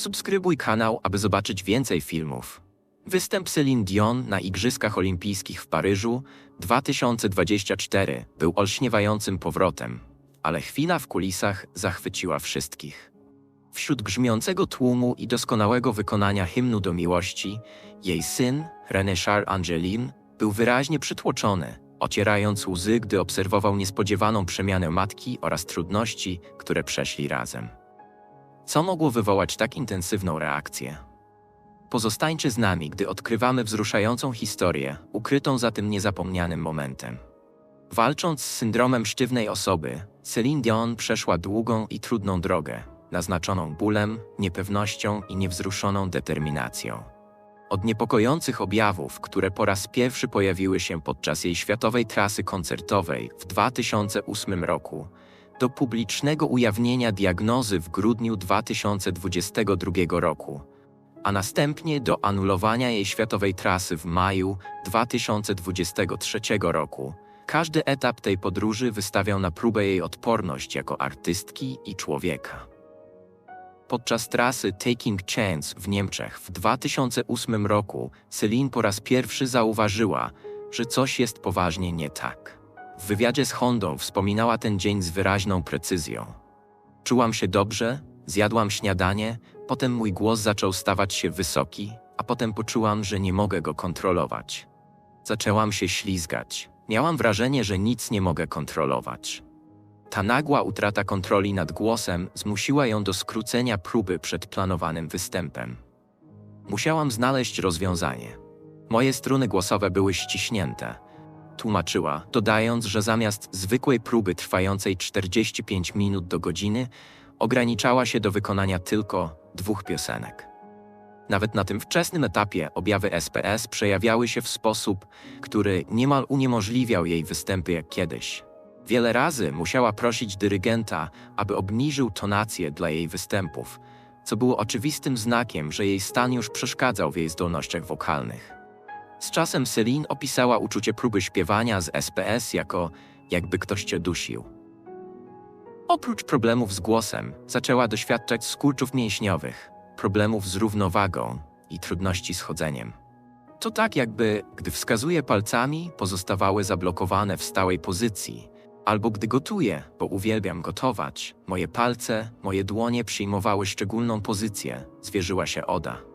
Subskrybuj kanał, aby zobaczyć więcej filmów. Występ Celine Dion na Igrzyskach Olimpijskich w Paryżu 2024 był olśniewającym powrotem, ale chwila w kulisach zachwyciła wszystkich. Wśród grzmiącego tłumu i doskonałego wykonania hymnu do miłości, jej syn, René Charles Angelin, był wyraźnie przytłoczony, ocierając łzy, gdy obserwował niespodziewaną przemianę matki oraz trudności, które przeszli razem. Co mogło wywołać tak intensywną reakcję? Pozostańcie z nami, gdy odkrywamy wzruszającą historię, ukrytą za tym niezapomnianym momentem. Walcząc z syndromem sztywnej osoby, Celine Dion przeszła długą i trudną drogę, naznaczoną bólem, niepewnością i niewzruszoną determinacją. Od niepokojących objawów, które po raz pierwszy pojawiły się podczas jej światowej trasy koncertowej w 2008 roku, do publicznego ujawnienia diagnozy w grudniu 2022 roku, a następnie do anulowania jej światowej trasy w maju 2023 roku. Każdy etap tej podróży wystawiał na próbę jej odporność jako artystki i człowieka. Podczas trasy Taking Chance w Niemczech w 2008 roku Celine po raz pierwszy zauważyła, że coś jest poważnie nie tak. W wywiadzie z Hondą wspominała ten dzień z wyraźną precyzją. Czułam się dobrze, zjadłam śniadanie, potem mój głos zaczął stawać się wysoki, a potem poczułam, że nie mogę go kontrolować. Zaczęłam się ślizgać. Miałam wrażenie, że nic nie mogę kontrolować. Ta nagła utrata kontroli nad głosem zmusiła ją do skrócenia próby przed planowanym występem. Musiałam znaleźć rozwiązanie. Moje struny głosowe były ściśnięte. Tłumaczyła, dodając, że zamiast zwykłej próby trwającej 45 minut do godziny, ograniczała się do wykonania tylko dwóch piosenek. Nawet na tym wczesnym etapie objawy SPS przejawiały się w sposób, który niemal uniemożliwiał jej występy jak kiedyś. Wiele razy musiała prosić dyrygenta, aby obniżył tonację dla jej występów, co było oczywistym znakiem, że jej stan już przeszkadzał w jej zdolnościach wokalnych. Z czasem Celine opisała uczucie próby śpiewania z SPS jako jakby ktoś cię dusił. Oprócz problemów z głosem, zaczęła doświadczać skurczów mięśniowych, problemów z równowagą i trudności z chodzeniem. To tak jakby, gdy wskazuje palcami, pozostawały zablokowane w stałej pozycji, albo gdy gotuję, bo uwielbiam gotować, moje palce, moje dłonie przyjmowały szczególną pozycję, zwierzyła się Oda.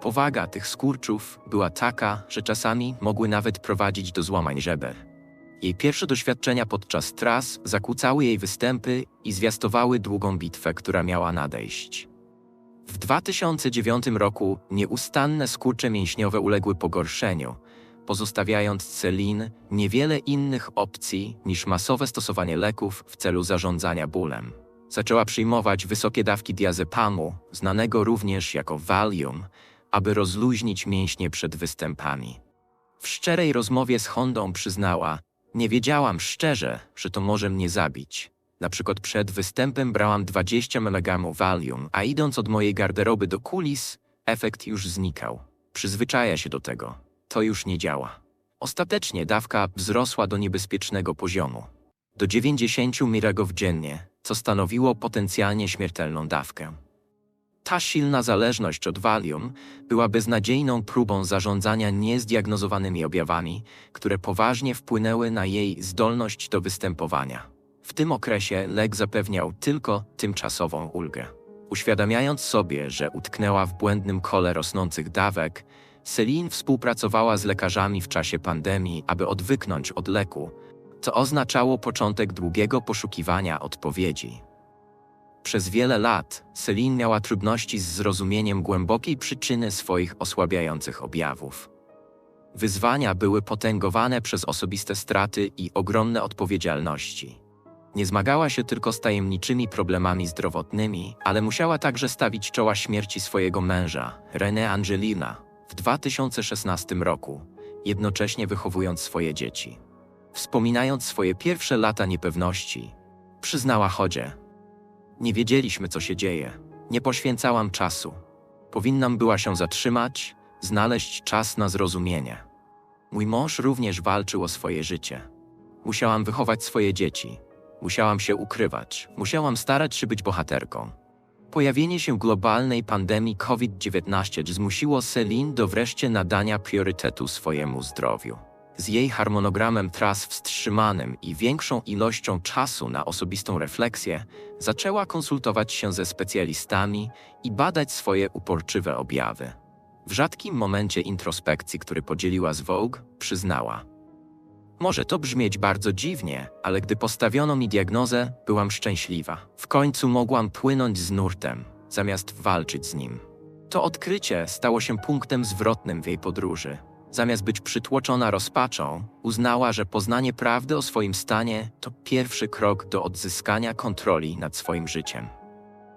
Powaga tych skurczów była taka, że czasami mogły nawet prowadzić do złamań żeber. Jej pierwsze doświadczenia podczas tras zakłócały jej występy i zwiastowały długą bitwę, która miała nadejść. W 2009 roku nieustanne skurcze mięśniowe uległy pogorszeniu, pozostawiając Celine niewiele innych opcji niż masowe stosowanie leków w celu zarządzania bólem. Zaczęła przyjmować wysokie dawki diazepamu, znanego również jako Valium, aby rozluźnić mięśnie przed występami. W szczerej rozmowie z Hondą przyznała, nie wiedziałam szczerze, że to może mnie zabić. Na przykład przed występem brałam 20 mg Valium, a idąc od mojej garderoby do kulis, efekt już znikał. Przyzwyczaja się do tego. To już nie działa. Ostatecznie dawka wzrosła do niebezpiecznego poziomu. Do 90 mg dziennie, co stanowiło potencjalnie śmiertelną dawkę. Ta silna zależność od Valium była beznadziejną próbą zarządzania niezdiagnozowanymi objawami, które poważnie wpłynęły na jej zdolność do występowania. W tym okresie lek zapewniał tylko tymczasową ulgę. Uświadamiając sobie, że utknęła w błędnym kole rosnących dawek, Celine współpracowała z lekarzami w czasie pandemii, aby odwyknąć od leku, co oznaczało początek długiego poszukiwania odpowiedzi. Przez wiele lat Celine miała trudności z zrozumieniem głębokiej przyczyny swoich osłabiających objawów. Wyzwania były potęgowane przez osobiste straty i ogromne odpowiedzialności. Nie zmagała się tylko z tajemniczymi problemami zdrowotnymi, ale musiała także stawić czoła śmierci swojego męża, René Angelina, w 2016 roku, jednocześnie wychowując swoje dzieci. Wspominając swoje pierwsze lata niepewności, przyznała chodzie. Nie wiedzieliśmy, co się dzieje. Nie poświęcałam czasu. Powinnam była się zatrzymać, znaleźć czas na zrozumienie. Mój mąż również walczył o swoje życie. Musiałam wychować swoje dzieci. Musiałam się ukrywać. Musiałam starać się być bohaterką. Pojawienie się globalnej pandemii COVID-19 zmusiło Celine do wreszcie nadania priorytetu swojemu zdrowiu. Z jej harmonogramem tras wstrzymanym i większą ilością czasu na osobistą refleksję, zaczęła konsultować się ze specjalistami i badać swoje uporczywe objawy. W rzadkim momencie introspekcji, który podzieliła z Vogue, przyznała: Może to brzmieć bardzo dziwnie, ale gdy postawiono mi diagnozę, byłam szczęśliwa. W końcu mogłam płynąć z nurtem, zamiast walczyć z nim. To odkrycie stało się punktem zwrotnym w jej podróży. Zamiast być przytłoczona rozpaczą, uznała, że poznanie prawdy o swoim stanie to pierwszy krok do odzyskania kontroli nad swoim życiem.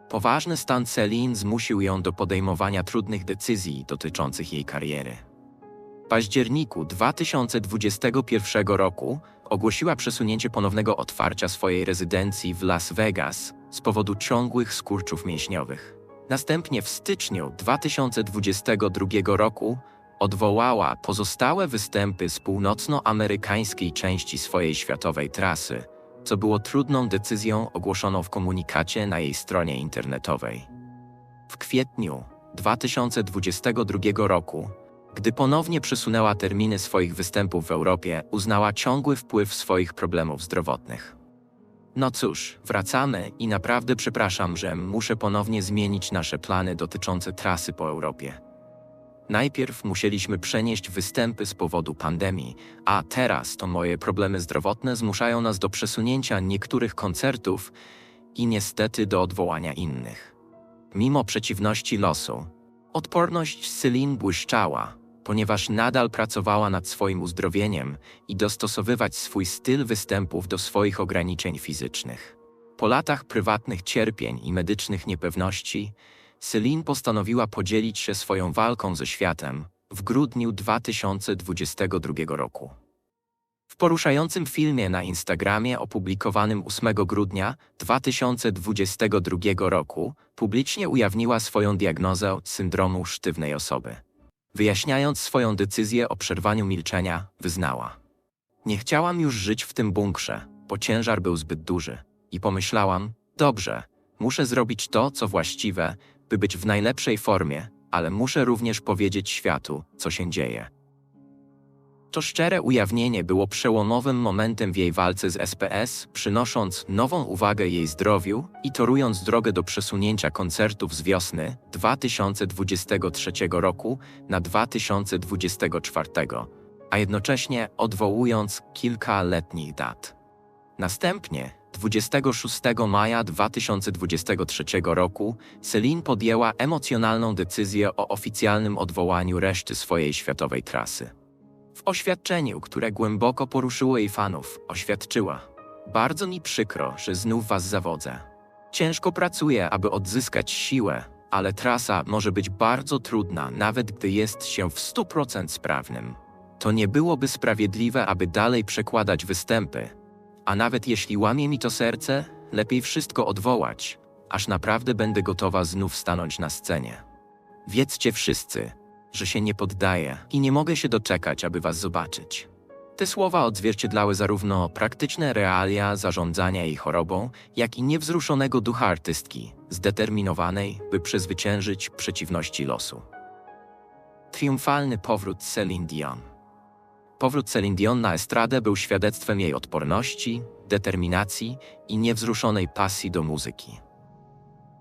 Poważny stan Celine zmusił ją do podejmowania trudnych decyzji dotyczących jej kariery. W październiku 2021 roku ogłosiła przesunięcie ponownego otwarcia swojej rezydencji w Las Vegas z powodu ciągłych skurczów mięśniowych. Następnie w styczniu 2022 roku odwołała pozostałe występy z północnoamerykańskiej części swojej światowej trasy, co było trudną decyzją ogłoszoną w komunikacie na jej stronie internetowej. W kwietniu 2022 roku, gdy ponownie przesunęła terminy swoich występów w Europie, uznała ciągły wpływ swoich problemów zdrowotnych. No cóż, wracamy i naprawdę przepraszam, że muszę ponownie zmienić nasze plany dotyczące trasy po Europie. Najpierw musieliśmy przenieść występy z powodu pandemii, a teraz to moje problemy zdrowotne zmuszają nas do przesunięcia niektórych koncertów i niestety do odwołania innych. Mimo przeciwności losu, odporność Celine błyszczała, ponieważ nadal pracowała nad swoim uzdrowieniem i dostosowywać swój styl występów do swoich ograniczeń fizycznych. Po latach prywatnych cierpień i medycznych niepewności, Celine postanowiła podzielić się swoją walką ze światem w grudniu 2022 roku. W poruszającym filmie na Instagramie opublikowanym 8 grudnia 2022 roku publicznie ujawniła swoją diagnozę syndromu sztywnej osoby. Wyjaśniając swoją decyzję o przerwaniu milczenia, wyznała: Nie chciałam już żyć w tym bunkrze, bo ciężar był zbyt duży. I pomyślałam: Dobrze, muszę zrobić to, co właściwe, by być w najlepszej formie, ale muszę również powiedzieć światu, co się dzieje. To szczere ujawnienie było przełomowym momentem w jej walce z SPS, przynosząc nową uwagę jej zdrowiu i torując drogę do przesunięcia koncertów z wiosny 2023 roku na 2024, a jednocześnie odwołując kilka letnich dat. Następnie 26 maja 2023 roku Celine podjęła emocjonalną decyzję o oficjalnym odwołaniu reszty swojej światowej trasy. W oświadczeniu, które głęboko poruszyło jej fanów, oświadczyła: Bardzo mi przykro, że znów was zawodzę. Ciężko pracuję, aby odzyskać siłę, ale trasa może być bardzo trudna, nawet gdy jest się w 100% sprawnym. To nie byłoby sprawiedliwe, aby dalej przekładać występy, a nawet jeśli łamie mi to serce, lepiej wszystko odwołać, aż naprawdę będę gotowa znów stanąć na scenie. Wiedzcie wszyscy, że się nie poddaję i nie mogę się doczekać, aby was zobaczyć. Te słowa odzwierciedlały zarówno praktyczne realia zarządzania jej chorobą, jak i niewzruszonego ducha artystki, zdeterminowanej, by przezwyciężyć przeciwności losu. Triumfalny powrót Celine Dion. Powrót Celine Dion na estradę był świadectwem jej odporności, determinacji i niewzruszonej pasji do muzyki.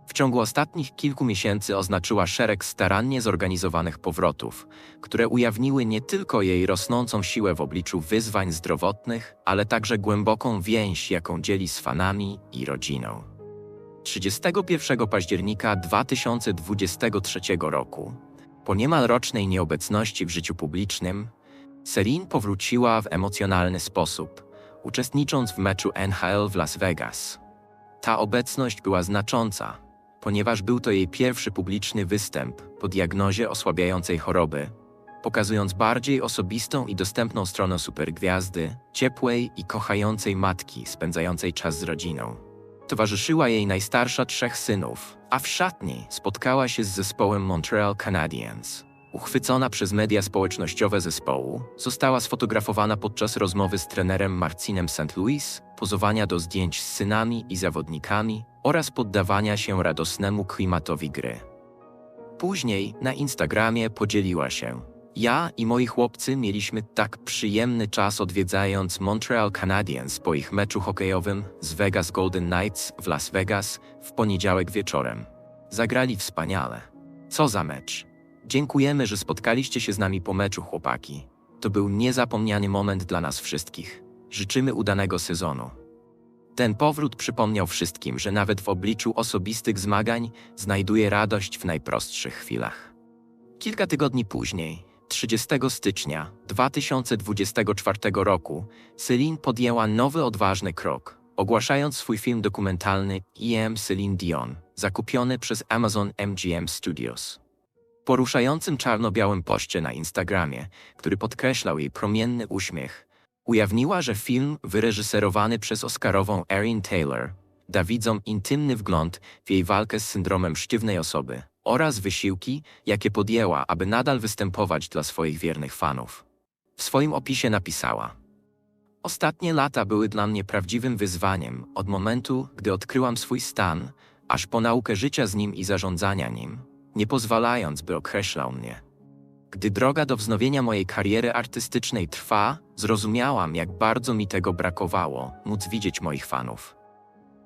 W ciągu ostatnich kilku miesięcy oznaczyła szereg starannie zorganizowanych powrotów, które ujawniły nie tylko jej rosnącą siłę w obliczu wyzwań zdrowotnych, ale także głęboką więź, jaką dzieli z fanami i rodziną. 31 października 2023 roku, po niemal rocznej nieobecności w życiu publicznym, Celine powróciła w emocjonalny sposób, uczestnicząc w meczu NHL w Las Vegas. Ta obecność była znacząca, ponieważ był to jej pierwszy publiczny występ po diagnozie osłabiającej choroby, pokazując bardziej osobistą i dostępną stronę supergwiazdy, ciepłej i kochającej matki spędzającej czas z rodziną. Towarzyszyła jej najstarsza trzech synów, a w szatni spotkała się z zespołem Montreal Canadiens. Uchwycona przez media społecznościowe zespołu, została sfotografowana podczas rozmowy z trenerem Marcinem St. Louis, pozowania do zdjęć z synami i zawodnikami oraz poddawania się radosnemu klimatowi gry. Później na Instagramie podzieliła się. Ja i moi chłopcy mieliśmy tak przyjemny czas odwiedzając Montreal Canadiens po ich meczu hokejowym z Vegas Golden Knights w Las Vegas w poniedziałek wieczorem. Zagrali wspaniale. Co za mecz. Dziękujemy, że spotkaliście się z nami po meczu, chłopaki. To był niezapomniany moment dla nas wszystkich. Życzymy udanego sezonu. Ten powrót przypomniał wszystkim, że nawet w obliczu osobistych zmagań znajduje radość w najprostszych chwilach. Kilka tygodni później, 30 stycznia 2024 roku, Celine podjęła nowy odważny krok, ogłaszając swój film dokumentalny Am Celine Dion, zakupiony przez Amazon MGM Studios. Poruszającym czarno-białym poście na Instagramie, który podkreślał jej promienny uśmiech, ujawniła, że film wyreżyserowany przez Oscarową Erin Taylor da widzom intymny wgląd w jej walkę z syndromem sztywnej osoby oraz wysiłki, jakie podjęła, aby nadal występować dla swoich wiernych fanów. W swoim opisie napisała: Ostatnie lata były dla mnie prawdziwym wyzwaniem od momentu, gdy odkryłam swój stan, aż po naukę życia z nim i zarządzania nim, nie pozwalając, by określał mnie. Gdy droga do wznowienia mojej kariery artystycznej trwa, zrozumiałam, jak bardzo mi tego brakowało, móc widzieć moich fanów.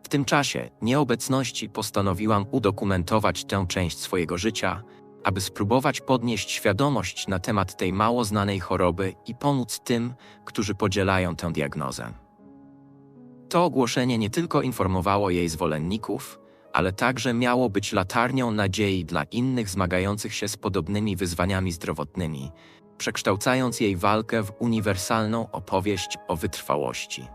W tym czasie nieobecności postanowiłam udokumentować tę część swojego życia, aby spróbować podnieść świadomość na temat tej mało znanej choroby i pomóc tym, którzy podzielają tę diagnozę. To ogłoszenie nie tylko informowało jej zwolenników, ale także miało być latarnią nadziei dla innych zmagających się z podobnymi wyzwaniami zdrowotnymi, przekształcając jej walkę w uniwersalną opowieść o wytrwałości.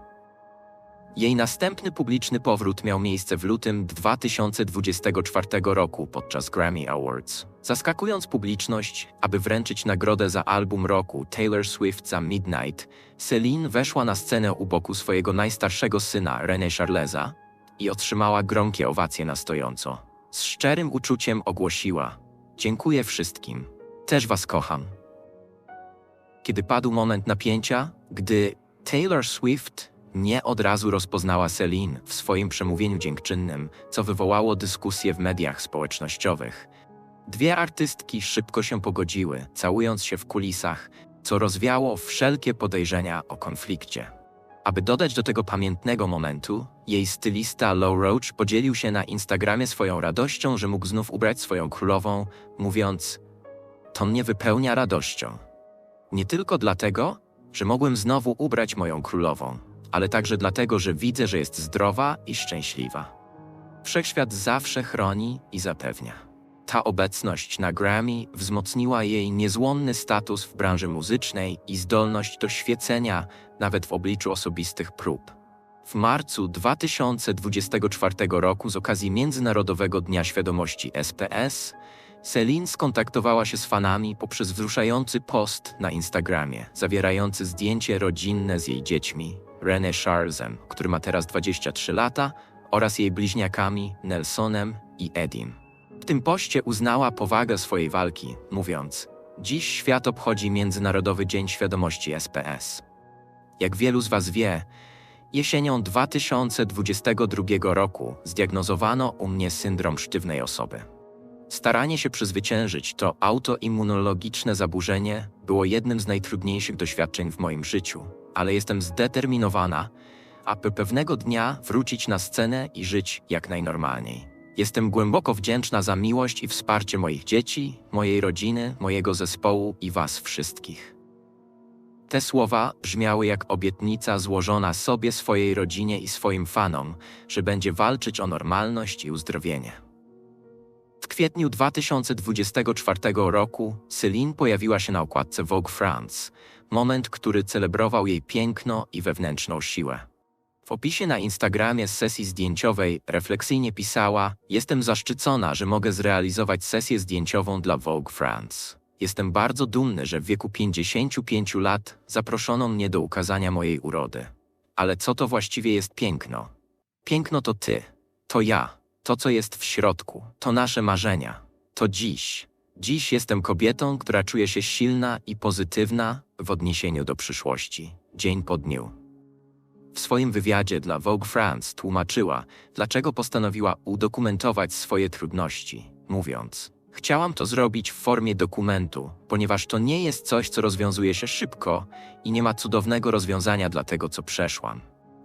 Jej następny publiczny powrót miał miejsce w lutym 2024 roku podczas Grammy Awards, zaskakując publiczność, aby wręczyć nagrodę za album roku Taylor Swift za Midnight. Celine weszła na scenę u boku swojego najstarszego syna René Charlesa i otrzymała gromkie owacje na stojąco. Z szczerym uczuciem ogłosiła: Dziękuję wszystkim. Też was kocham. Kiedy padł moment napięcia, gdy Taylor Swift nie od razu rozpoznała Celine w swoim przemówieniu dziękczynnym, co wywołało dyskusje w mediach społecznościowych. Dwie artystki szybko się pogodziły, całując się w kulisach, co rozwiało wszelkie podejrzenia o konflikcie. Aby dodać do tego pamiętnego momentu, jej stylista Low Roach podzielił się na Instagramie swoją radością, że mógł znów ubrać swoją królową, mówiąc: To mnie wypełnia radością. Nie tylko dlatego, że mogłem znowu ubrać moją królową, ale także dlatego, że widzę, że jest zdrowa i szczęśliwa. Wszechświat zawsze chroni i zapewnia. Ta obecność na Grammy wzmocniła jej niezłomny status w branży muzycznej i zdolność do świecenia nawet w obliczu osobistych prób. W marcu 2024 roku z okazji Międzynarodowego Dnia Świadomości SPS Celine skontaktowała się z fanami poprzez wzruszający post na Instagramie, zawierający zdjęcie rodzinne z jej dziećmi, René Charlesem, który ma teraz 23 lata, oraz jej bliźniakami Nelsonem i Edim. W tym poście uznała powagę swojej walki, mówiąc: Dziś świat obchodzi Międzynarodowy Dzień Świadomości SPS. Jak wielu z Was wie, jesienią 2022 roku zdiagnozowano u mnie syndrom sztywnej osoby. Staranie się przezwyciężyć to autoimmunologiczne zaburzenie było jednym z najtrudniejszych doświadczeń w moim życiu, ale jestem zdeterminowana, aby pewnego dnia wrócić na scenę i żyć jak najnormalniej. Jestem głęboko wdzięczna za miłość i wsparcie moich dzieci, mojej rodziny, mojego zespołu i Was wszystkich. Te słowa brzmiały jak obietnica złożona sobie, swojej rodzinie i swoim fanom, że będzie walczyć o normalność i uzdrowienie. W kwietniu 2024 roku Celine pojawiła się na okładce Vogue France, moment, który celebrował jej piękno i wewnętrzną siłę. W opisie na Instagramie z sesji zdjęciowej refleksyjnie pisała: Jestem zaszczycona, że mogę zrealizować sesję zdjęciową dla Vogue France. Jestem bardzo dumny, że w wieku 55 lat zaproszono mnie do ukazania mojej urody. Ale co to właściwie jest piękno? Piękno to ty, to ja, to co jest w środku, to nasze marzenia, to dziś. Dziś jestem kobietą, która czuje się silna i pozytywna w odniesieniu do przyszłości, dzień po dniu. W swoim wywiadzie dla Vogue France tłumaczyła, dlaczego postanowiła udokumentować swoje trudności, mówiąc: Chciałam to zrobić w formie dokumentu, ponieważ to nie jest coś, co rozwiązuje się szybko i nie ma cudownego rozwiązania dla tego, co przeszłam.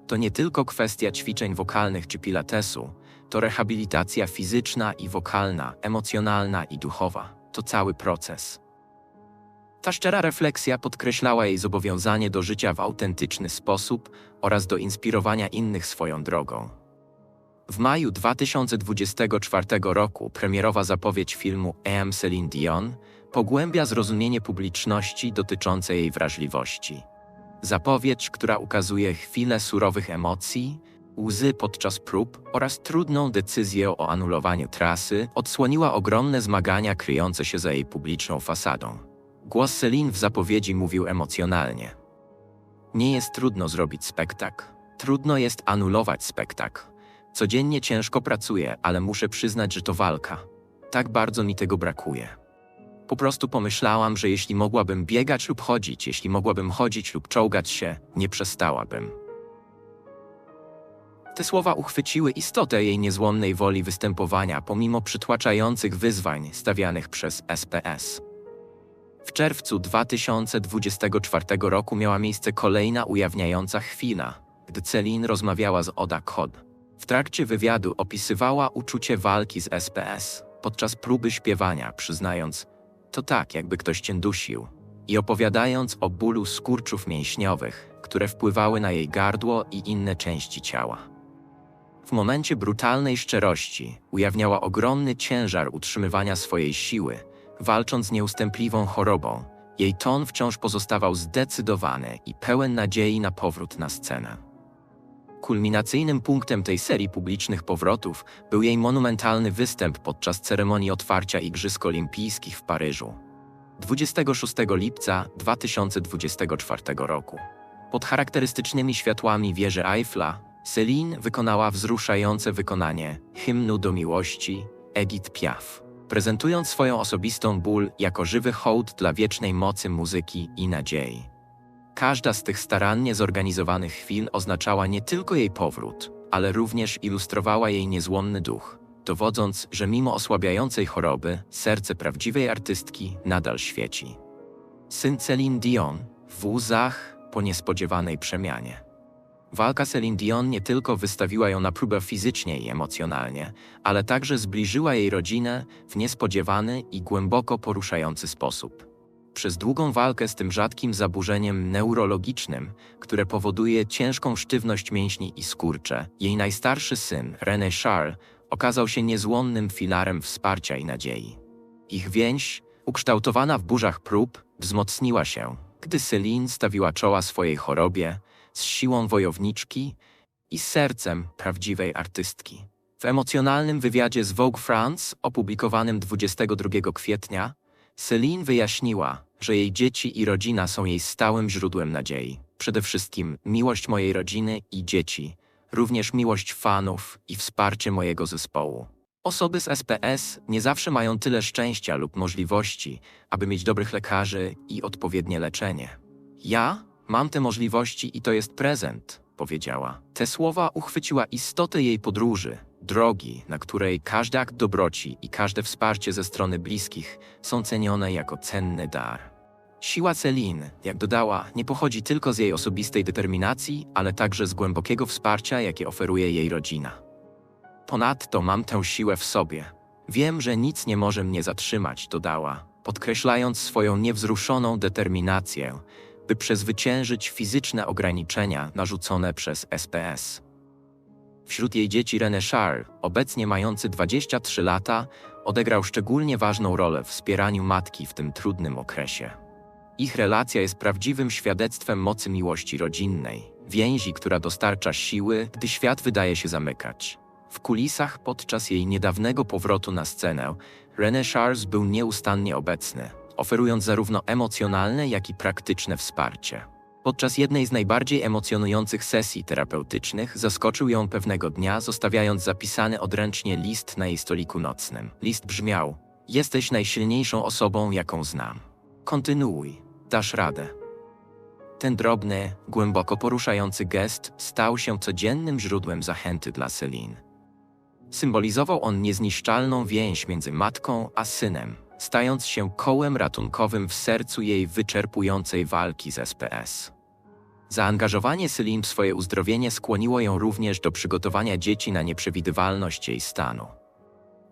To nie tylko kwestia ćwiczeń wokalnych czy pilatesu, to rehabilitacja fizyczna i wokalna, emocjonalna i duchowa. To cały proces. Ta szczera refleksja podkreślała jej zobowiązanie do życia w autentyczny sposób oraz do inspirowania innych swoją drogą. W maju 2024 roku premierowa zapowiedź filmu Am Celine Dion pogłębia zrozumienie publiczności dotyczące jej wrażliwości. Zapowiedź, która ukazuje chwilę surowych emocji, łzy podczas prób oraz trudną decyzję o anulowaniu trasy, odsłoniła ogromne zmagania kryjące się za jej publiczną fasadą. Głos Celine w zapowiedzi mówił emocjonalnie. Nie jest trudno zrobić spektakl. Trudno jest anulować spektakl. Codziennie ciężko pracuję, ale muszę przyznać, że to walka. Tak bardzo mi tego brakuje. Po prostu pomyślałam, że jeśli mogłabym biegać lub chodzić, jeśli mogłabym chodzić lub czołgać się, nie przestałabym. Te słowa uchwyciły istotę jej niezłomnej woli występowania pomimo przytłaczających wyzwań stawianych przez SPS. W czerwcu 2024 roku miała miejsce kolejna ujawniająca chwila, gdy Celine rozmawiała z Oda Kod. W trakcie wywiadu opisywała uczucie walki z SPS podczas próby śpiewania, przyznając, to tak, jakby ktoś cię dusił, i opowiadając o bólu skurczów mięśniowych, które wpływały na jej gardło i inne części ciała. W momencie brutalnej szczerości ujawniała ogromny ciężar utrzymywania swojej siły, walcząc z nieustępliwą chorobą. Jej ton wciąż pozostawał zdecydowany i pełen nadziei na powrót na scenę. Kulminacyjnym punktem tej serii publicznych powrotów był jej monumentalny występ podczas ceremonii otwarcia Igrzysk Olimpijskich w Paryżu 26 lipca 2024 roku. Pod charakterystycznymi światłami wieży Eiffla, Celine wykonała wzruszające wykonanie hymnu do miłości Edith Piaf, prezentując swoją osobistą ból jako żywy hołd dla wiecznej mocy muzyki i nadziei. Każda z tych starannie zorganizowanych chwil oznaczała nie tylko jej powrót, ale również ilustrowała jej niezłomny duch, dowodząc, że mimo osłabiającej choroby, serce prawdziwej artystki nadal świeci. Syn Celine Dion w łzach po niespodziewanej przemianie. Walka Celine Dion nie tylko wystawiła ją na próbę fizycznie i emocjonalnie, ale także zbliżyła jej rodzinę w niespodziewany i głęboko poruszający sposób. Przez długą walkę z tym rzadkim zaburzeniem neurologicznym, które powoduje ciężką sztywność mięśni i skurcze, jej najstarszy syn, René Charles, okazał się niezłomnym filarem wsparcia i nadziei. Ich więź, ukształtowana w burzach prób, wzmocniła się, gdy Celine stawiła czoła swojej chorobie z siłą wojowniczki i sercem prawdziwej artystki. W emocjonalnym wywiadzie z Vogue France, opublikowanym 22 kwietnia, Celine wyjaśniła, że jej dzieci i rodzina są jej stałym źródłem nadziei. Przede wszystkim miłość mojej rodziny i dzieci, również miłość fanów i wsparcie mojego zespołu. Osoby z SPS nie zawsze mają tyle szczęścia lub możliwości, aby mieć dobrych lekarzy i odpowiednie leczenie. Ja mam te możliwości i to jest prezent, powiedziała. Te słowa uchwyciła istotę jej podróży, drogi, na której każdy akt dobroci i każde wsparcie ze strony bliskich są cenione jako cenny dar. Siła Celine, jak dodała, nie pochodzi tylko z jej osobistej determinacji, ale także z głębokiego wsparcia, jakie oferuje jej rodzina. Ponadto mam tę siłę w sobie. Wiem, że nic nie może mnie zatrzymać, dodała, podkreślając swoją niewzruszoną determinację, by przezwyciężyć fizyczne ograniczenia narzucone przez SPS. Wśród jej dzieci René Charles, obecnie mający 23 lata, odegrał szczególnie ważną rolę w wspieraniu matki w tym trudnym okresie. Ich relacja jest prawdziwym świadectwem mocy miłości rodzinnej, więzi, która dostarcza siły, gdy świat wydaje się zamykać. W kulisach podczas jej niedawnego powrotu na scenę, René Charles był nieustannie obecny, oferując zarówno emocjonalne, jak i praktyczne wsparcie. Podczas jednej z najbardziej emocjonujących sesji terapeutycznych zaskoczył ją pewnego dnia, zostawiając zapisany odręcznie list na jej stoliku nocnym. List brzmiał: Jesteś najsilniejszą osobą, jaką znam. Kontynuuj, dasz radę. Ten drobny, głęboko poruszający gest stał się codziennym źródłem zachęty dla Celine. Symbolizował on niezniszczalną więź między matką a synem, stając się kołem ratunkowym w sercu jej wyczerpującej walki z SPS. Zaangażowanie Celine w swoje uzdrowienie skłoniło ją również do przygotowania dzieci na nieprzewidywalność jej stanu.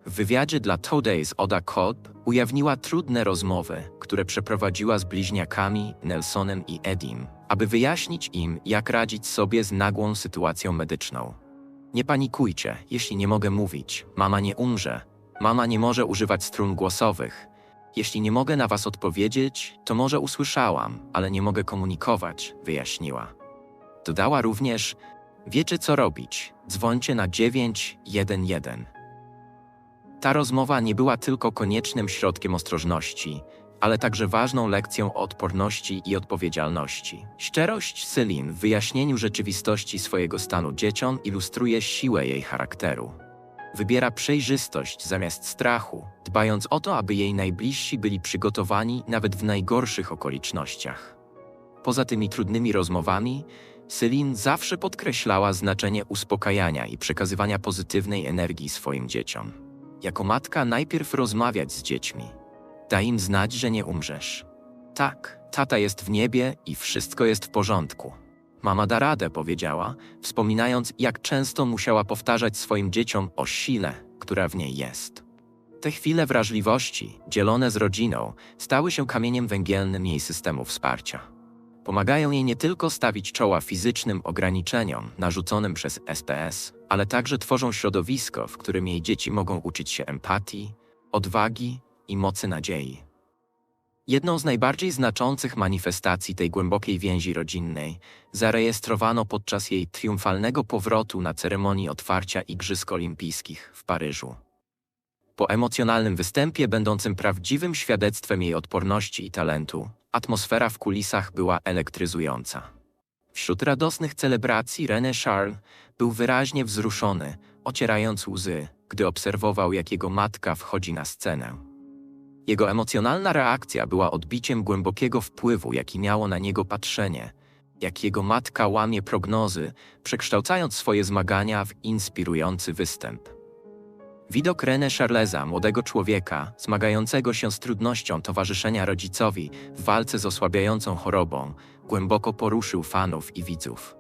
W wywiadzie dla Today's Oda Kolb ujawniła trudne rozmowy, które przeprowadziła z bliźniakami Nelsonem i Edim, aby wyjaśnić im, jak radzić sobie z nagłą sytuacją medyczną. Nie panikujcie, jeśli nie mogę mówić. Mama nie umrze. Mama nie może używać strun głosowych. Jeśli nie mogę na was odpowiedzieć, to może usłyszałam, ale nie mogę komunikować, wyjaśniła. Dodała również: Wiecie co robić, dzwońcie na 911. Ta rozmowa nie była tylko koniecznym środkiem ostrożności, ale także ważną lekcją odporności i odpowiedzialności. Szczerość Celine w wyjaśnieniu rzeczywistości swojego stanu dzieciom ilustruje siłę jej charakteru. Wybiera przejrzystość zamiast strachu, dbając o to, aby jej najbliżsi byli przygotowani nawet w najgorszych okolicznościach. Poza tymi trudnymi rozmowami, Celine zawsze podkreślała znaczenie uspokajania i przekazywania pozytywnej energii swoim dzieciom. Jako matka najpierw rozmawiać z dziećmi. Daj im znać, że nie umrzesz. Tak, tata jest w niebie i wszystko jest w porządku. Mama da radę, powiedziała, wspominając, jak często musiała powtarzać swoim dzieciom o sile, która w niej jest. Te chwile wrażliwości, dzielone z rodziną, stały się kamieniem węgielnym jej systemu wsparcia. Pomagają jej nie tylko stawić czoła fizycznym ograniczeniom narzuconym przez SPS, ale także tworzą środowisko, w którym jej dzieci mogą uczyć się empatii, odwagi i mocy nadziei. Jedną z najbardziej znaczących manifestacji tej głębokiej więzi rodzinnej zarejestrowano podczas jej triumfalnego powrotu na ceremonii otwarcia Igrzysk Olimpijskich w Paryżu. Po emocjonalnym występie, będącym prawdziwym świadectwem jej odporności i talentu, atmosfera w kulisach była elektryzująca. Wśród radosnych celebracji René Charles był wyraźnie wzruszony, ocierając łzy, gdy obserwował, jak jego matka wchodzi na scenę. Jego emocjonalna reakcja była odbiciem głębokiego wpływu, jaki miało na niego patrzenie, jak jego matka łamie prognozy, przekształcając swoje zmagania w inspirujący występ. Widok René Charlesa, młodego człowieka, zmagającego się z trudnością towarzyszenia rodzicowi w walce z osłabiającą chorobą, głęboko poruszył fanów i widzów.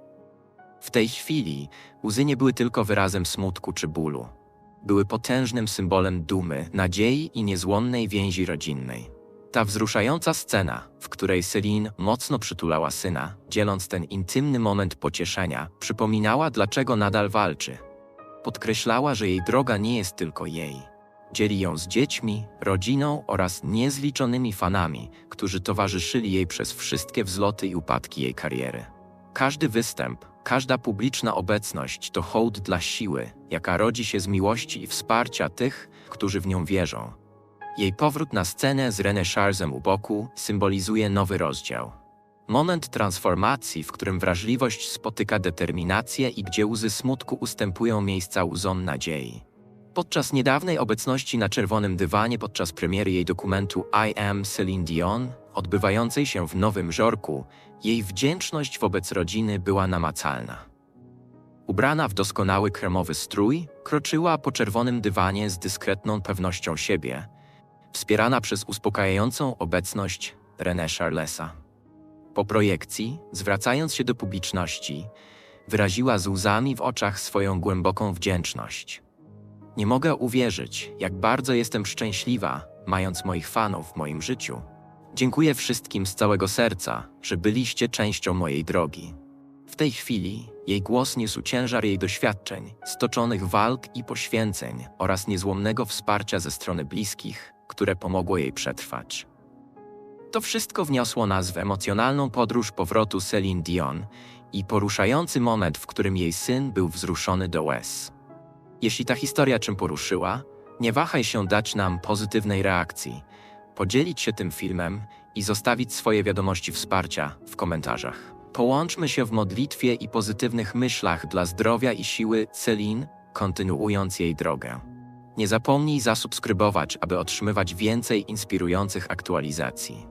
W tej chwili łzy nie były tylko wyrazem smutku czy bólu były potężnym symbolem dumy, nadziei i niezłomnej więzi rodzinnej. Ta wzruszająca scena, w której Celine mocno przytulała syna, dzieląc ten intymny moment pocieszenia, przypominała, dlaczego nadal walczy. Podkreślała, że jej droga nie jest tylko jej. Dzieli ją z dziećmi, rodziną oraz niezliczonymi fanami, którzy towarzyszyli jej przez wszystkie wzloty i upadki jej kariery. Każdy występ, Każda publiczna obecność to hołd dla siły, jaka rodzi się z miłości i wsparcia tych, którzy w nią wierzą. Jej powrót na scenę z René Charlesem u boku symbolizuje nowy rozdział. Moment transformacji, w którym wrażliwość spotyka determinację i gdzie łzy smutku ustępują miejsca łzom nadziei. Podczas niedawnej obecności na czerwonym dywanie podczas premiery jej dokumentu I Am Celine Dion, odbywającej się w Nowym Jorku, jej wdzięczność wobec rodziny była namacalna. Ubrana w doskonały kremowy strój, kroczyła po czerwonym dywanie z dyskretną pewnością siebie, wspierana przez uspokajającą obecność René Charlesa. Po projekcji, zwracając się do publiczności, wyraziła z łzami w oczach swoją głęboką wdzięczność. Nie mogę uwierzyć, jak bardzo jestem szczęśliwa, mając moich fanów w moim życiu. Dziękuję wszystkim z całego serca, że byliście częścią mojej drogi. W tej chwili jej głos niósł ciężar jej doświadczeń, stoczonych walk i poświęceń oraz niezłomnego wsparcia ze strony bliskich, które pomogło jej przetrwać. To wszystko wniosło nas w emocjonalną podróż powrotu Celine Dion i poruszający moment, w którym jej syn był wzruszony do łez. Jeśli ta historia czym poruszyła, nie wahaj się dać nam pozytywnej reakcji – podzielić się tym filmem i zostawić swoje wiadomości wsparcia w komentarzach. Połączmy się w modlitwie i pozytywnych myślach dla zdrowia i siły Celine, kontynuując jej drogę. Nie zapomnij zasubskrybować, aby otrzymywać więcej inspirujących aktualizacji.